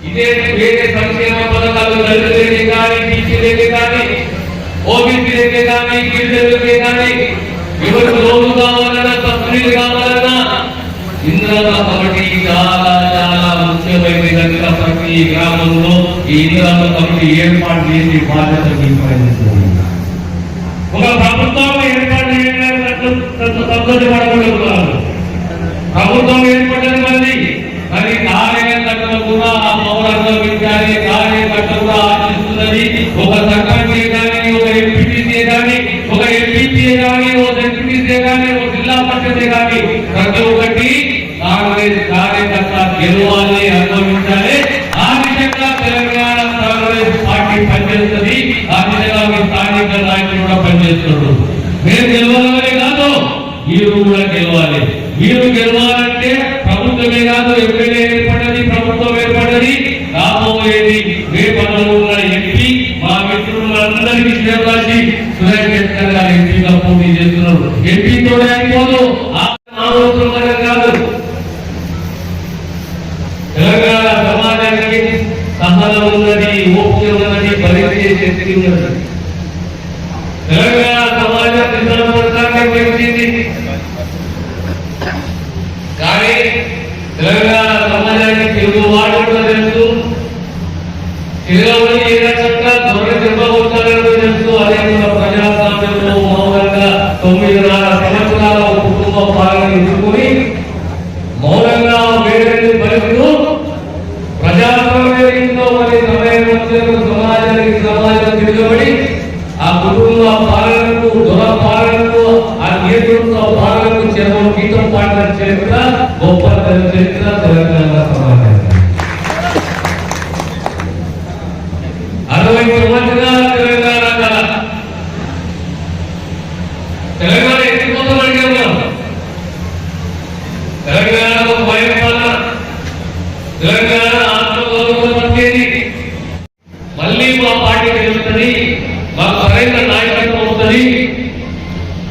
ఇదే వేరే సంక్షేమ పథకాలు దళితులకే కానీ బీసీలకే కానీ ఓబీసీలకే కానీ గిరిజనులకే కానీ కావాలన్నా సబ్సిడీలు కావాలన్నా కమిటీ చాలా చాలా కనుక ప్రతి గ్రామంలో. ఈ కమిటీ ఏర్పాటు చేసి బాధ్యత తీసుకుంటుంది ఒక ప్రభుత్వం ఏర్పాటు చేయడానికి పద్ధతి పడగలుగుతున్నారు ప్రభుత్వం ఏర్పడని మంది మరి కార్యకర్తలు కూడా ఆ పౌరంగా పెంచాలి కార్యకర్త కూడా ఆశిస్తున్నది ఒక సర్పంచ్ కానీ ఒక ఎంపీటీసీ కానీ ఒక ఎంపీసీ కానీ ఒక ఎంపీసీ కానీ ఒక జిల్లా పరిషత్ కానీ ప్రతి ఒక్కటి కాంగ్రెస్ కార్యకర్త గెలవాలి అనుభవించాలి ఆ విధంగా తెలంగాణ కాంగ్రెస్ పార్టీ పనిచేస్తుంది ఆ విధంగా మీ స్థానిక నాయకులు కూడా పనిచేస్తున్నారు మేము గెలవాలనే కాదు మీరు కూడా గెలవాలి. మీరు గెలవాలంటే ప్రభుత్వమే కాదు ఎమ్మెల్యే ఏర్పడ్డది ప్రభుత్వం ఏర్పడ్డది రాబోయేది రేపట్లో తెలంగాణ ఆత్మగౌరవం వచ్చేది మళ్ళీ మా పార్టీ గెలుస్తుంది మాకు సరైన నాయకత్వం వస్తుంది.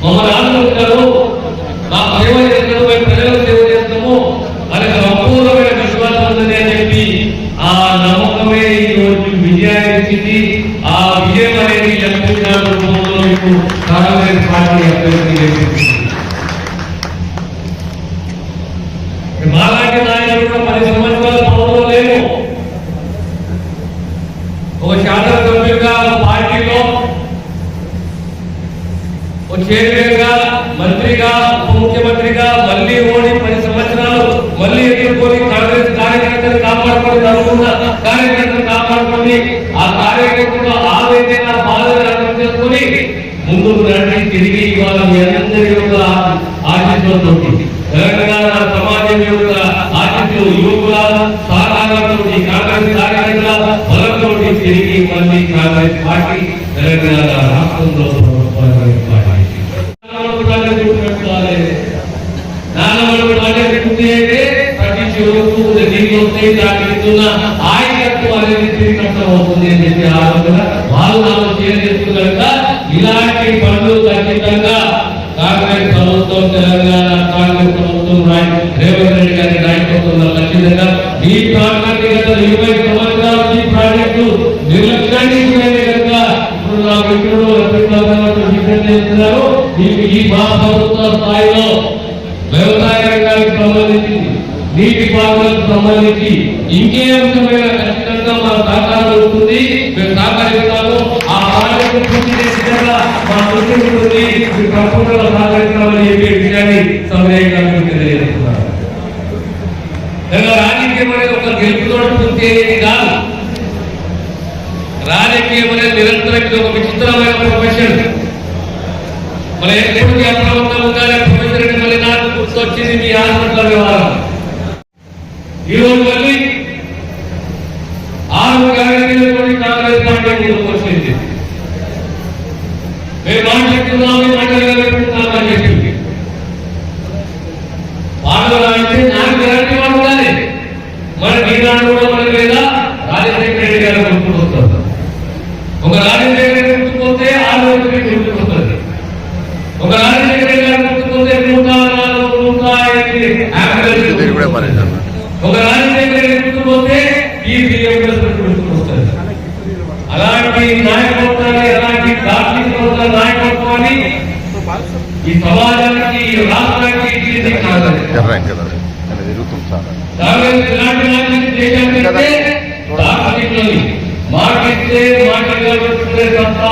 మమ్మల్ని ఆదుకుంటారు మా సేవ చేస్తారు మేము ప్రజలకు సేవ చేస్తాము. మనకు సంపూర్ణమైన విశ్వాసం అని చెప్పి ఆ నమ్మకమే ఈ విజయాన్ని ఇచ్చింది ఆ విజయం అనేది లభించిన రూపంలో మీకు కాంగ్రెస్ పార్టీ అభ్యర్థి ముందుకు రండి తిరిగి ఇవాళ మీ అందరి యొక్క ఆశీస్సులతో తెలంగాణ సమాజం యొక్క ఆశీస్సులు యువకుల సహకారంతో కాంగ్రెస్ కార్యకర్తల బలంతో తిరిగి మళ్ళీ కాంగ్రెస్ పార్టీ తెలంగాణ రాష్ట్రంలో ఆయకత్వం అనేది తిరిగి కష్టం అవుతుంది అని చెప్పి ఆలోచన వాళ్ళు నాలుగు షేర్ చేస్తున్నారు ఇలాంటి పనులు ఖచ్చితంగా కాంగ్రెస్ ప్రభుత్వం తెలంగాణ కాంగ్రెస్ ప్రభుత్వం రేవంత్ రెడ్డి గారి నాయకత్వంలో ఖచ్చితంగా ఈ ప్రాంతానికి గత ఇరవై సంవత్సరాల ఈ ప్రాజెక్టు నిర్లక్ష్యానికి గురైన కనుక ఇప్పుడు నా మిత్రులు రఫీక్ చేస్తున్నారు. ఈ మా ప్రభుత్వ స్థాయిలో వ్యవసాయ రంగానికి సంబంధించి నీటి పారుదలకు సంబంధించి ఇంకే అంశమైన ఖచ్చితంగా మన సహకారం ఉంటుంది ప్రాజెక్టు మా కృషి ఉంటుంది మీరు సహకరిస్తామని చెప్పే విషయాన్ని సమయంగా మీకు రాజకీయం అనేది ఒక గెలుపుతో పూర్తి కాదు. రాజకీయం అనేది నిరంతరం ఇది ఒక విచిత్రమైన ప్రొఫెషన్ ఎప్పటికీ అప్రమత్తం ఉండాలి అంటే మళ్ళీ నాకు గుర్తొచ్చింది మీ హాస్పిటల్ వ్యవహారం. మళ్ళీ ఆరు కాంగ్రెస్ పార్టీ చెప్తున్నాము మాట నిలబెట్టుకున్నామని చెప్పింది. వాళ్ళు అంటే నాకు గ్యారెంటీ వాళ్ళు ఉండాలి మరి ఈనాడు కూడా మనకి లేదా? రాజశేఖర రెడ్డి గారు గుర్తుకొస్తారు ఒక రాజశేఖర రెడ్డి గుర్తుకొస్తే ఆరు రోజులకి గుర్తుకొస్తుంది ఒక రాజశేఖర రెడ్డి గారు గుర్తుకొస్తే నూట నాలుగు నూట ఎనిమిది ఒక రాజశేఖర రెడ్డి గుర్తుకొస్తే ఈ బియ్యం గుర్తుకొస్తారు అలాంటి నాయకత్వాన్ని అలాంటి దార్శనిక నాయకత్వాన్ని ఈ సమాజానికి ఈ రాష్ట్రానికి ఇచ్చింది కదా. మాట నిలబెట్టుకునే సత్తా